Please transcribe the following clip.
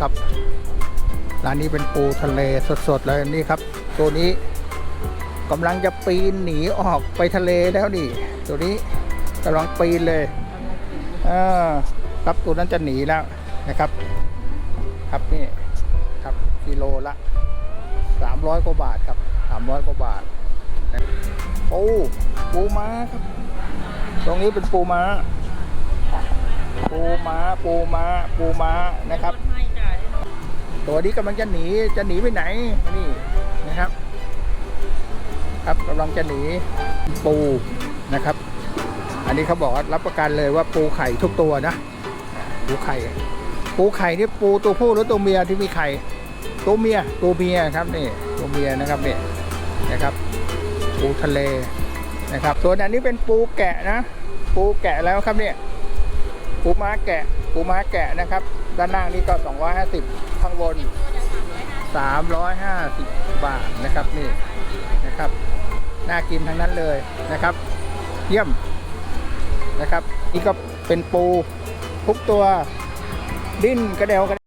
ครับร้านนี้เป็นปูทะเลสดๆเลยนี่ครับ ตัวนี้กำลังจะปีนหนีออกไปทะเลแล้วนี่ ตัวนี้กำลังปีนเลยอ่าครับตัวนั้นจะหนีแล้วนะครับ ครับนี่ครับกิโลละ300กว่าบาทครับ300กว่าบาทปูปูม้าครับ ตรงนี้เป็นปูม้า ปูม้าปูม้าปูม้านะครับ ตัวนี้กำลังจะหนีจะหนีไปไหนนี่นะครับ ครับกำลังจะหนีปูนะครับ อันนี้เขาบอกรับประกันเลยว่าปูไข่ทุกตัวนะปูไข่ ปูไข่นี่ปูตัวผู้หรือตัวเมียที่มีไข่ตัวเมียตัวเมียครับนี่ตัวเมียนะครับนี่นะครับ ปูทะเลนะครับ ส่วนอันนี้เป็นปูแกะนะ ปูแกะแล้วครับเนี่ย ปูม้าแกะปูม้าแกะนะครับ ด้านล่างนี่ก็ 250 ข้างบน 350 บาทนะครับนี่นะครับน่ากินทั้งนั้นเลยนะครับ เยี่ยมนะครับ นี่ก็เป็นปูทุกตัวดิ้นกระเดวกระ